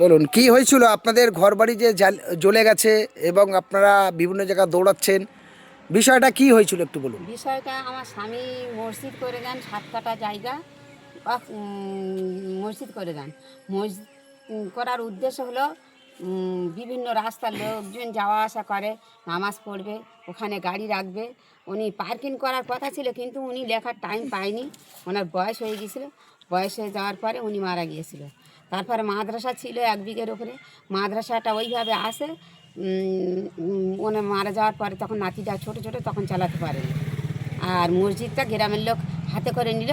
বলুন, কি হয়েছিল? আপনাদের ঘরবাড়ি যে জ্বলে গেছে এবং আপনারা বিভিন্ন জায়গায় দৌড়াচ্ছেন, বিষয়টা কি হয়েছিল একটু বলুন? বিষয়টা, আমার স্বামী মসজিদ করে দেন সাত কাটা জায়গা মসজিদ করে দেন। মসজিদ করার উদ্দেশ্য হলো বিভিন্ন রাস্তার লোকজন যাওয়া আসা করে, নামাজ পড়বে, ওখানে গাড়ি রাখবে। উনি পার্কিং করার কথা ছিল, কিন্তু উনি লেখার টাইম পায়নি। ওনার বয়স হয়ে গিয়েছিল বয়স হয়ে যাওয়ার পরে উনি মারা গিয়েছিল। তারপরে মাদ্রাসা ছিল এক বিঘের উপরে। মাদ্রাসাটা ওইভাবে আসে উম, মারা যাওয়ার পরে তখন নাতিটা ছোট ছোট তখন চালাতে পারে আর মসজিদটা গ্রামের লোক হাতে করে নিল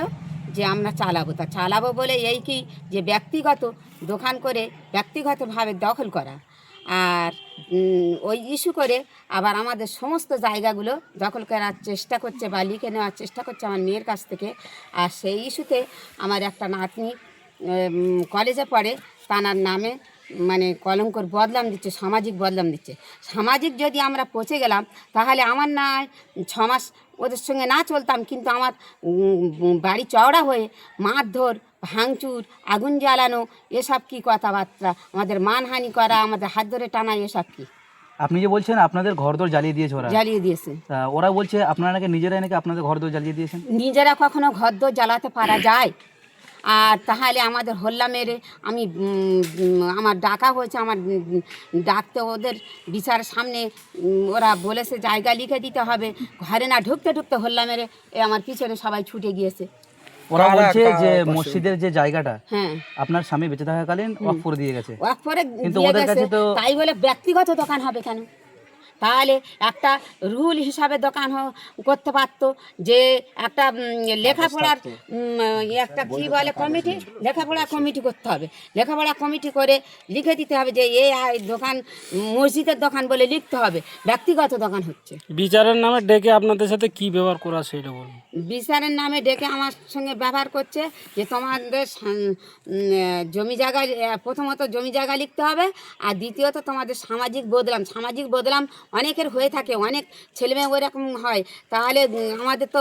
যে আমরা চালাবো। তা চালাবো বলে এই কি যে ব্যক্তিগত দোকান করে ব্যক্তিগতভাবে দখল করা। আর ওই ইস্যু করে আবার আমাদের সমস্ত জায়গাগুলো দখল করার চেষ্টা করছে বা লিখে নেওয়ার চেষ্টা করছে আমার মেয়ের কাছ থেকে। আর সেই ইস্যুতে আমার একটা নাতনি কলেজে পড়ে তানার নামে মানে কলঙ্কর বদলাম দিচ্ছে সামাজিক বদলাম দিচ্ছে। সামাজিক যদি আমরা পচে গেলাম তাহলে আমার না হয় ছ মাস ওদের সঙ্গে না চলতাম কিন্তু আমার বাড়ি চওড়া হয়ে মারধর ভাঙচুর আগুন জ্বালানো এসব কি কথাবার্তা? আমাদের মানহানি করা আমাদের হাত ধরে টানা এসব কি? আপনি যে বলছেন আপনাদের ঘর ঘরদোর জ্বালিয়ে দিয়েছে ওরা। জ্বালিয়ে দিয়েছে। ওরা বলছে আপনারা নাকি নিজেরাই নাকি আপনাদের ঘর ঘরদোর জ্বালিয়ে দিয়েছেন? নিজেরা কখনো ঘরদোর জ্বালাতে পারা যায়? আর তাহলে আমাদের হল্লা মেরে আমি আমার ডাকা হয়েছে আমার ডাকতে ওদের বিচারের সামনে ওরা বলেছে জায়গা লিখে দিতে হবে ঘরে না ঢুকতে ঢুকতে হল্লা মেরে এ আমার পিছনে সবাই ছুটে গিয়েছে। ওরা বলছে যে মসজিদের যে জায়গাটা হ্যাঁ। আপনার স্বামী বেঁচে থাকাকালীন অফ করে দিয়ে গেছে। ওয়াক করে কিন্তু ওদের কাছে তো- তাই বলে ব্যক্তিগত দোকান হবে কেন? তাহলে একটা রুল হিসাবে দোকান করতে পারতো যে একটা লেখাপড়ার উম, একটা কি বলে কমিটি? লেখাপড়া কমিটি করতে হবে। লেখাপড়া কমিটি করে লিখে দিতে হবে যে এই দোকান মসজিদের দোকান বলে লিখতে হবে। ব্যক্তিগত দোকান হচ্ছে। বিচারের নামে ডেকে আপনাদের সাথে কি ব্যবহার করা সেটা বলুন। বিচারের নামে ডেকে আমার সঙ্গে ব্যবহার করছে যে তোমাদের জমি জায়গা প্রথমত জমি জায়গা লিখতে হবে আর দ্বিতীয়ত তোমাদের সামাজিক বদলাম। সামাজিক বদলাম অনেকের হয়ে থাকে অনেক ছেলেমেয়ে ওইরকম হয়। তাহলে আমাদের তো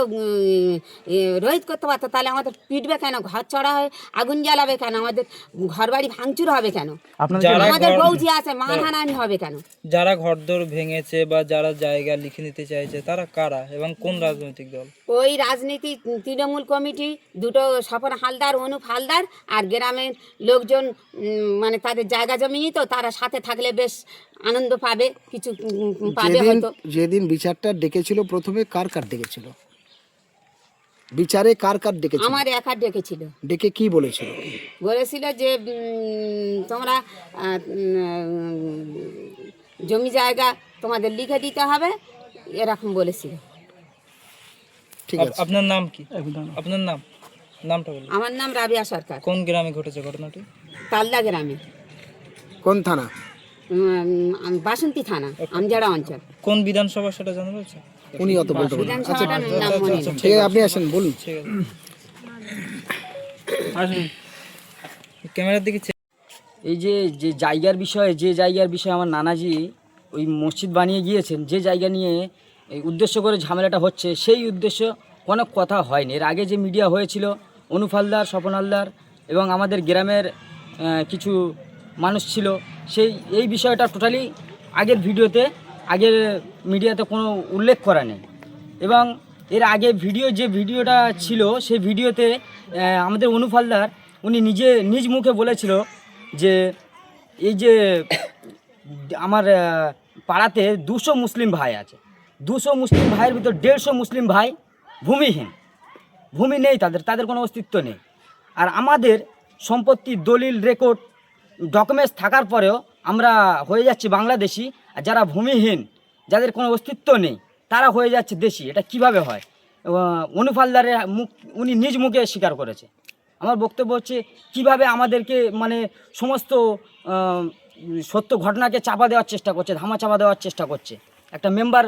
রোহিত করতে পারতো তাহলে আমাদের পিটবে কেন? ঘর চড়া হয় আগুন জ্বালাবে কেন? আমাদের ঘর বাড়ি ভাঙচুর হবে কেন? আমাদের বৌজি আছে মানহানি হবে কেন? যারা ঘরদোর ভেঙেছে বা যারা জায়গা লিখে নিতে চাইছে তারা কারা এবং কোন রাজনৈতিক দল? ওই রাজনীতি তৃণমূল কমিটি দুটো স্বপন হালদার অনুপ হালদার আর গ্রামের লোকজন মানে তাদের জায়গা জমি তো তারা সাথে থাকলে বেশ আনন্দ পাবে কিছু পাবে যেদিন হয়তো। যেদিন বিচারটা ডেকেছিল প্রথমে কার কার ডেকেছিল? বিচারে কার কার ডেকেছিল? আমার একা ডেকেছিল। ডেকে কি বলেছিল? বলেছিল যে তোমরা জমি জায়গা তোমাদের লিখে দিতে হবে এরকম বলেছিল। ঠিক আছে। আপনার নাম কি? আপনার নাম? নামটা বলুন। আমার নাম রাবিয়া সরকার। কোন গ্রামে ঘটেছে ঘটনাটি? তালদা গ্রামে। কোন থানা? বাসন্তী থানা আমজাড়া অঞ্চল। কোন বিধানসভা সেটা জানা রয়েছে উনি অত বলতে পারবেন আচ্ছা নাম মনে নেই। ঠিক আছে আপনি আসেন বলুন। ঠিক আছে। ক্যামেরার দিকে এই যে যে জায়গার বিষয়ে যে জায়গার বিষয়ে আমার নানাজি ওই মসজিদ বানিয়ে গিয়েছেন যে জায়গা নিয়ে এই উদ্দেশ্য করে ঝামেলাটা হচ্ছে, সেই উদ্দেশ্য কোনো কথা হয়নি। এর আগে যে মিডিয়া হয়েছিল অনুপ হালদার স্বপন হালদার এবং আমাদের গ্রামের কিছু মানুষ ছিল, সেই, এই বিষয়টা টোটালি আগের ভিডিওতে, আগের মিডিয়াতে কোনো উল্লেখ করা নেই। এবং এর আগে ভিডিও যে ভিডিওটা ছিল, সেই ভিডিওতে আমাদের অনুপ হালদার উনি নিজে, নিজ মুখে বলেছিল যে, এই যে, আমার পাড়াতে দুশো মুসলিম ভাই আছে। দুশো মুসলিম ভাইয়ের ভিতর দেড়শো মুসলিম ভাই ভূমিহীন। ভূমি নেই তাদের তাদের কোনো অস্তিত্ব নেই। আর আমাদের সম্পত্তি, দলিল রেকর্ড ডকুমেন্টস থাকার পরেও আমরা হয়ে যাচ্ছি বাংলাদেশি। আর যারা ভূমিহীন, যাদের কোনো অস্তিত্ব নেই, তারা হয়ে যাচ্ছে দেশি। এটা কীভাবে হয়? অনুপ হালদারের মুখ, উনি নিজ মুখে স্বীকার করেছে। আমার বক্তব্য হচ্ছে, কীভাবে আমাদেরকে মানে সমস্ত সত্য ঘটনাকে চাপা দেওয়ার চেষ্টা করছে, ধামা চাপা দেওয়ার চেষ্টা করছে। একটা মেম্বার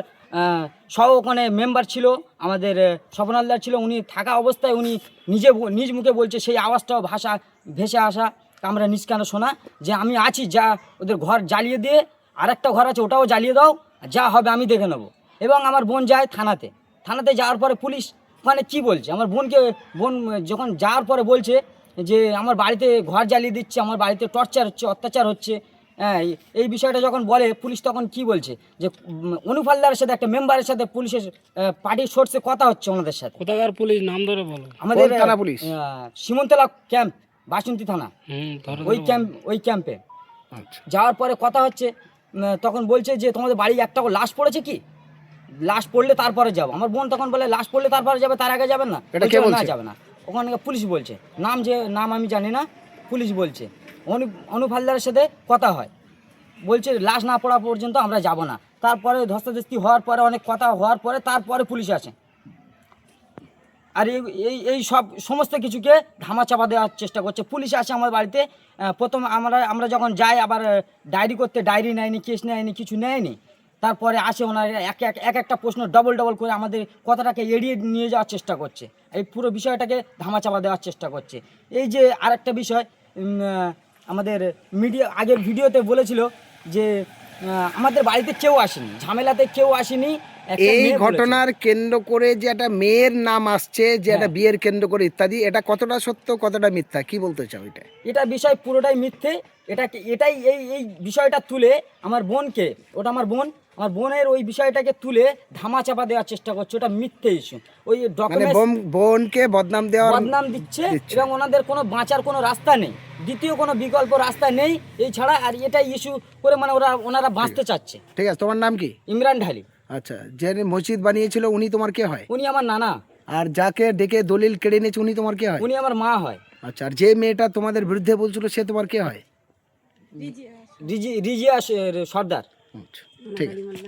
সহ ওখানে মেম্বার ছিল আমাদের আহ, স্বপন হালদার ছিল উনি থাকা অবস্থায় উনি নিজে নিজ মুখে বলছে সেই আওয়াজটাও ভাষা ভেসে আসা আমরা নিজ কেন শোনা যে আমি আছি যা ওদের ঘর জ্বালিয়ে দিয়ে আরেকটা ঘর আছে ওটাও জ্বালিয়ে দাও যা হবে আমি দেখে নেব। এবং আমার বোন যায় থানাতে। থানাতে যাওয়ার পরে পুলিশ ওখানে কি বলছে? আমার বোনকে বোন যখন যাওয়ার পরে বলছে যে আমার বাড়িতে ঘর জ্বালিয়ে দিচ্ছে আমার বাড়িতে টর্চার হচ্ছে অত্যাচার হচ্ছে হ্যাঁ এই- এই বিষয়টা যখন বলে পুলিশ তখন কি বলছে? যে অনুফালদারের সাথে একটা মেম্বারের সাথে পুলিশের পার্টির সোর্সে কথা হচ্ছে ওনাদের সাথে। কোথাকার পুলিশ? নাম ধরে বলো। আমাদের থানা পুলিশ? সীমন্তলা ক্যাম্প বাসন্তী থানা। ওই ক্যাম্প ওই ক্যাম্পে আচ্ছা। যাওয়ার পরে কথা হচ্ছে তখন বলছে যে তোমাদের বাড়ি একটা করে লাশ পড়েছে কি? লাশ পড়লে তারপরে যাব। আমার বোন তখন বলে লাশ পড়লে তারপরে যাবে তার আগে যাবেন না? এটা না যাবে না। ওখানে পুলিশ বলছে। নাম যে নাম আমি জানি না পুলিশ বলছে। অনু অনুপ হালদারের সাথে কথা হয়। বলছে, লাশ না পড়া পর্যন্ত আমরা যাব না। তারপরে ধস্তাধস্তি হওয়ার পরে, অনেক কথা হওয়ার পরে, তারপরে পুলিশ আসে। আর এই এই সব সমস্ত কিছুকে ধামা চাপা দেওয়ার চেষ্টা করছে। পুলিশ আসে আমার বাড়িতে প্রথম আমরা আমরা যখন যাই, আবার ডায়েরি করতে, ডায়েরি নেয়নি, কেস নেয়নি, কিছু নেয়নি। তারপরে আসে ওনার, এক এক এক একটা প্রশ্ন ডবল ডবল করে আমাদের কথাটাকে এড়িয়ে নিয়ে যাওয়ার চেষ্টা করছে। এই পুরো বিষয়টাকে ধামাচাপা দেওয়ার চেষ্টা করছে। এই যে আরেকটা বিষয় আমাদের মিডিয়া আগের ভিডিওতে বলেছিল যে আমাদের বাড়িতে কেউ আসেনি ঝামেলাতে কেউ আসেনি এই ঘটনার কেন্দ্র করে যে একটা মেয়ের নাম আসছে যে একটা হ্যাঁ। বিয়ের কেন্দ্র করে ইত্যাদি এটা কতটা সত্য কতটা মিথ্যা? কি বলতে চাও এটা? এটা বিষয় পুরোটাই মিথ্যে। এটা এটাই এই এই বিষয়টা তুলে আমার বোনকে ওটা আমার বোন আমার বোনের ওই বিষয়টাকে তুলে ধামা চাপা দেওয়ার চেষ্টা করছে ওটা মিথ্যে ইস্যু ওই মানে ডকুমেন্ট বোনকে বদনাম দেওয়ার বদনাম দিচ্ছে। এবং ওনাদের কোনো বাঁচার কোনো রাস্তা নেই। দ্বিতীয় কোনো বিকল্প রাস্তা নেই এই ছাড়া আর এটাই ইস্যু করে মানে ওরা ওনারা বাঁচতে চাচ্ছে। ঠিক আছে তোমার নাম কি? ইমরান ঢালি। আচ্ছা যে মসজিদ বানিয়েছিল উনি তোমার কে হয়? উনি আমার নানা। আর যাকে ডেকে দলিল কেড়ে নিয়েছে উনি তোমার কে হয়? উনি আমার মা হয়। আচ্ছা আর যে মেয়েটা তোমাদের বিরুদ্ধে বলছিল সে তোমার কে হয়? রিজি রিজিয়া সর্দার। আচ্ছা। ঠিক আছে